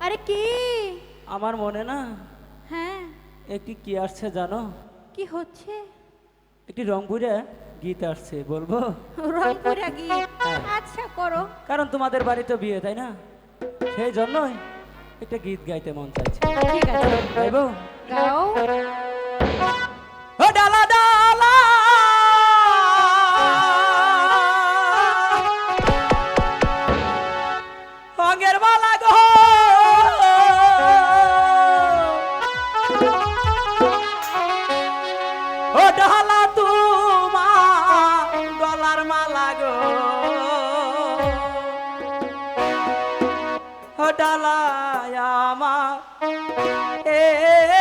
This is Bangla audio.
আরে কি? আমার মনে না হ্যাঁ। একটি কি আসছে জানো? কি হচ্ছে? একটি রংপুরে গীত আসছে বলব? রংপুরে গীত? হ্যাঁ। আচ্ছা করো। কারণ তোমাদের বাড়িতে বিয়ে তাই না? সেই জন্যই একটা গীত গাইতে মন চাইছে। ঠিক আছে। গাইবো? গাও। ডালায় আমার। এ